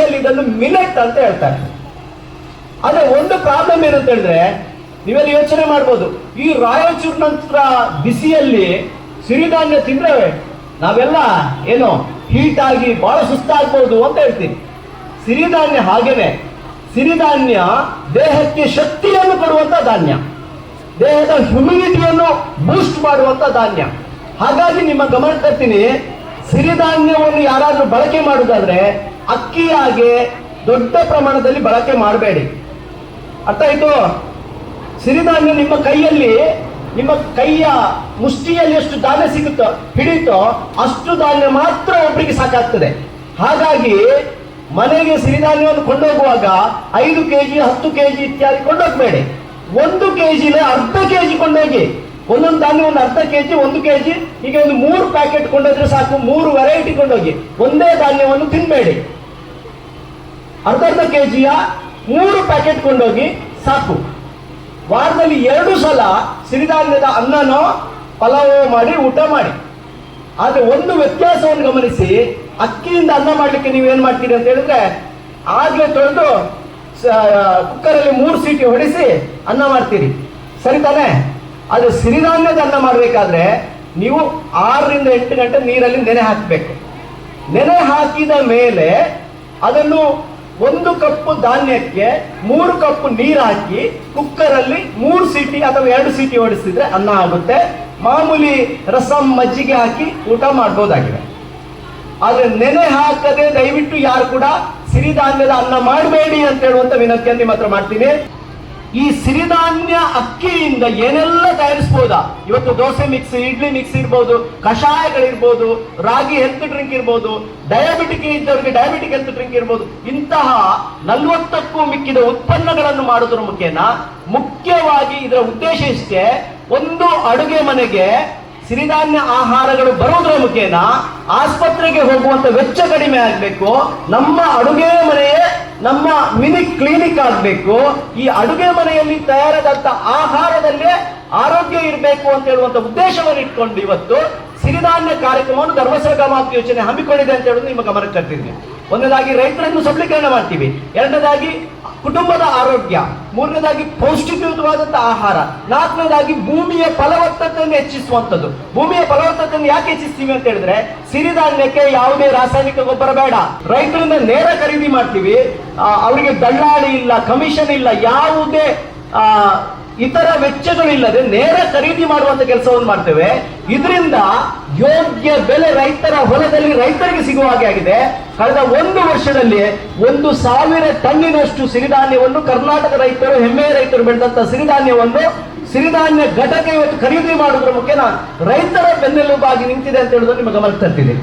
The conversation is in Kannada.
ಇಂಗ್ಲಿಷಲ್ಲಿ ಇದನ್ನು ಮಿಲೆಟ್ ಅಂತ ಹೇಳ್ತಾರೆ. ಆದ್ರೆ ಒಂದು ಪ್ರಾಬ್ಲಮ್ ಏನು ಅಂತ ಹೇಳಿದ್ರೆ ನೀವೆಲ್ಲ ಯೋಚನೆ ಮಾಡ್ಬೋದು, ಈ ರಾಯಚೂರ್ ನಂತರ ಬಿಸಿಯಲ್ಲಿ ಸಿರಿಧಾನ್ಯ ತಿಂದ್ರೆ ನಾವೆಲ್ಲ ಏನು ಹೀಟ್ ಆಗಿ ಬಹಳ ಸುಸ್ತಾಗ್ಬೋದು ಅಂತ ಹೇಳ್ತೀನಿ ಸಿರಿಧಾನ್ಯ ಹಾಗೇನೆ, ಸಿರಿಧಾನ್ಯ ದೇಹಕ್ಕೆ ಶಕ್ತಿಯನ್ನು ಕೊಡುವಂತ ಧಾನ್ಯ, ದೇಹದ ಹ್ಯುಮಿನಿಟಿಯನ್ನು ಬೂಸ್ಟ್ ಮಾಡುವಂತ ಧಾನ್ಯ. ಹಾಗಾಗಿ ನಿಮ್ಮ ಗಮನ ತರ್ತೀನಿ, ಸಿರಿಧಾನ್ಯವನ್ನು ಯಾರಾದರೂ ಬಳಕೆ ಮಾಡುವುದಾದ್ರೆ ಅಕ್ಕಿಯಾಗೆ ದೊಡ್ಡ ಪ್ರಮಾಣದಲ್ಲಿ ಬಳಕೆ ಮಾಡಬೇಡಿ. ಅರ್ಥ ಆಯ್ತು? ಸಿರಿಧಾನ್ಯ ನಿಮ್ಮ ಕೈಯಲ್ಲಿ, ನಿಮ್ಮ ಕೈಯ ಮುಷ್ಟಿಯಲ್ಲಿ ಎಷ್ಟು ಧಾನ್ಯ ಸಿಗುತ್ತೋ, ಹಿಡಿತೋ ಅಷ್ಟು ಧಾನ್ಯ ಮಾತ್ರ ಒಬ್ಬರಿಗೆ ಸಾಕಾಗ್ತದೆ. ಹಾಗಾಗಿ ಮನೆಗೆ ಸಿರಿಧಾನ್ಯವನ್ನು ಕೊಂಡೋಗುವಾಗ ಐದು ಕೆಜಿ, ಹತ್ತು ಕೆಜಿ ಇತ್ಯಾದಿ ಕೊಂಡೋಗ್ಬೇಡಿ. ಒಂದು ಕೆಜಿನ ಅರ್ಧ ಕೆಜಿ ಕೊಂಡೋಗಿ. ಒಂದೊಂದು ಧಾನ್ಯ ಒಂದು ಅರ್ಧ ಕೆ ಜಿ ಒಂದು ಕೆ ಜಿ ಈಗ ಒಂದು ಮೂರು ಪ್ಯಾಕೆಟ್ ಕೊಂಡೋದ್ರೆ ಸಾಕು, ಮೂರು ವೆರೈಟಿ ಕೊಂಡೋಗಿ ಒಂದೇ ಧಾನ್ಯವನ್ನು ತಿನ್ಬೇಡಿ. ಅರ್ಧ ಅರ್ಧ ಕೆಜಿಯ ಮೂರು ಪ್ಯಾಕೆಟ್ ಕೊಂಡೋಗಿ ಸಾಕು. ವಾರದಲ್ಲಿ ಎರಡು ಸಲ ಸಿರಿಧಾನ್ಯದ ಅನ್ನನೋ, ಪಲಾವೋ ಮಾಡಿ ಊಟ ಮಾಡಿ. ಆದರೆ ಒಂದು ವ್ಯತ್ಯಾಸವನ್ನು ಗಮನಿಸಿ, ಅಕ್ಕಿಯಿಂದ ಅನ್ನ ಮಾಡಲಿಕ್ಕೆ ನೀವು ಏನ್ ಮಾಡ್ತೀರಿ ಅಂತ ಹೇಳಿದ್ರೆ, ಆಗ್ಲೇ ತೊಳೆದು ಕುಕ್ಕರಲ್ಲಿ ಮೂರು ಸೀಟಿ ಹೊಡಿಸಿ ಅನ್ನ ಮಾಡ್ತೀರಿ. ಸರಿ ತಾನೇ? ಆದ್ರೆ ಸಿರಿಧಾನ್ಯದ ಅನ್ನ ಮಾಡಬೇಕಾದ್ರೆ ನೀವು ಆರರಿಂದ ಎಂಟು ಗಂಟೆ ನೀರಲ್ಲಿ ನೆನೆ ಹಾಕಬೇಕು. ನೆನೆ ಹಾಕಿದ ಮೇಲೆ ಅದನ್ನು ಒಂದು ಕಪ್ಪು ಧಾನ್ಯಕ್ಕೆ ಮೂರು ಕಪ್ಪು ನೀರು ಹಾಕಿ ಕುಕ್ಕರಲ್ಲಿ ಮೂರು ಸೀಟಿ ಅಥವಾ ಎರಡು ಸೀಟಿ ಓಡಿಸಿದ್ರೆ ಅನ್ನ ಆಗುತ್ತೆ. ಮಾಮೂಲಿ ರಸಂ ಮಜ್ಜಿಗೆ ಹಾಕಿ ಊಟ ಮಾಡ್ಬೋದಾಗಿದೆ. ಆದ್ರೆ ನೆನೆ ಹಾಕದೆ ದಯವಿಟ್ಟು ಯಾರು ಕೂಡ ಸಿರಿಧಾನ್ಯದ ಅನ್ನ ಮಾಡಬೇಡಿ ಅಂತ ಹೇಳುವಂತ ವಿನಂತಿಯನ್ನು ನಿಮ್ಮ ಹತ್ರ ಮಾಡ್ತೀನಿ. ಈ ಸಿರಿಧಾನ್ಯ ಅಕ್ಕಿಯಿಂದ ಏನೆಲ್ಲ ತಯಾರಿಸಬಹುದಾ ಇವತ್ತು ದೋಸೆ ಮಿಕ್ಸ್ ಇಡ್ಲಿ ಮಿಕ್ಸ್ ಇರ್ಬೋದು, ಕಷಾಯಗಳಿರ್ಬೋದು, ರಾಗಿ ಹೆಲ್ತ್ ಡ್ರಿಂಕ್ ಇರ್ಬೋದು ಡಯಾಬಿಟಿಕ್ ಇದ್ದವರಿಗೆ ಡಯಾಬಿಟಿಕ್ ಹೆಲ್ತ್ ಡ್ರಿಂಕ್ ಇರ್ಬೋದು, ಇಂತಹ ನಲ್ವತ್ತಕ್ಕೂ ಮಿಕ್ಕಿದ ಉತ್ಪನ್ನಗಳನ್ನು ಮಾಡೋದ್ರ ಮುಖೇನ ಮುಖ್ಯವಾಗಿ ಇದರ ಉದ್ದೇಶ ಇಷ್ಟೇ, ಒಂದು ಅಡುಗೆ ಮನೆಗೆ ಸಿರಿಧಾನ್ಯ ಆಹಾರಗಳು ಬರುವುದರ ಮುಖೇನ ಆಸ್ಪತ್ರೆಗೆ ಹೋಗುವಂತ ವೆಚ್ಚ ಕಡಿಮೆ ಆಗಬೇಕು, ನಮ್ಮ ಅಡುಗೆ ಮನೆಯೇ ನಮ್ಮ ಮಿನಿ ಕ್ಲಿನಿಕ್ ಆಗಬೇಕು, ಈ ಅಡುಗೆ ಮನೆಯಲ್ಲಿ ತಯಾರಾದಂತ ಆಹಾರದಲ್ಲೇ ಆರೋಗ್ಯ ಇರಬೇಕು ಅಂತ ಹೇಳುವಂತ ಉದ್ದೇಶವನ್ನು ಇಟ್ಕೊಂಡು ಇವತ್ತು ಸಿರಿಧಾನ್ಯ ಕಾರ್ಯಕ್ರಮವನ್ನು ಧರ್ಮಸ್ಥಳ ಗ್ರಾಮಾಭಿವೃದ್ಧಿ ಯೋಜನೆ ಹಮ್ಮಿಕೊಂಡಿದೆ ಅಂತ ಹೇಳೋದು ನಿಮ್ಮ ಗಮನಕ್ಕೆ ತರ್ತೀನಿ. ಒಂದನೇದಾಗಿ ರೈತರನ್ನು ಸಬಲೀಕರಣ ಮಾಡ್ತೀವಿ. ಎರಡನೇದಾಗಿ ಕುಟುಂಬದ ಆರೋಗ್ಯ, ಮೂರನೇದಾಗಿ ಪೌಷ್ಟಿಕಯುತವಾದಂತಹ ಆಹಾರ, ನಾಲ್ಕನೇದಾಗಿ ಭೂಮಿಯ ಫಲವತ್ತತೆಯನ್ನು ಹೆಚ್ಚಿಸುವಂಥದ್ದು. ಭೂಮಿಯ ಫಲವತ್ತತೆಯನ್ನು ಯಾಕೆ ಹೆಚ್ಚಿಸ್ತೀವಿ ಅಂತ ಹೇಳಿದ್ರೆ, ಸಿರಿಧಾನ್ಯಕ್ಕೆ ಯಾವುದೇ ರಾಸಾಯನಿಕ ಗೊಬ್ಬರ ಬೇಡ. ರೈತರಿಂದ ನೇರ ಖರೀದಿ ಮಾಡ್ತೀವಿ. ಅವರಿಗೆ ದಳ್ಳಾಳಿ ಇಲ್ಲ, ಕಮಿಷನ್ ಇಲ್ಲ, ಯಾವುದೇ ಇತರ ವೆಚ್ಚಗಳಿಲ್ಲದೆ ನೇರ ಖರೀದಿ ಮಾಡುವಂತ ಕೆಲಸವನ್ನು ಮಾಡ್ತೇವೆ. ಇದರಿಂದ ಯೋಗ್ಯ ಬೆಲೆ ರೈತರ ಹೊಲದಲ್ಲಿ ರೈತರಿಗೆ ಸಿಗುವ ಹಾಗೆ ಆಗಿದೆ. ಕಳೆದ ಒಂದು ವರ್ಷದಲ್ಲಿ ಒಂದು ಸಾವಿರ ಟನ್ನಿನಷ್ಟು ಸಿರಿಧಾನ್ಯವನ್ನು ಕರ್ನಾಟಕ ರೈತರು, ಹೆಮ್ಮೆಯ ರೈತರು ಬೆಳೆದಂತ ಸಿರಿಧಾನ್ಯವನ್ನು ಸಿರಿಧಾನ್ಯ ಘಟಕ ಇವತ್ತು ಖರೀದಿ ಮಾಡುವುದರ ಮುಖೇನ ರೈತರ ಬೆನ್ನೆಲುಬಾಗಿ ನಿಂತಿದೆ ಅಂತ ಹೇಳುವುದು ನಿಮಗೆ ಗಮನಕ್ಕೆ ತರ್ತೀನಿ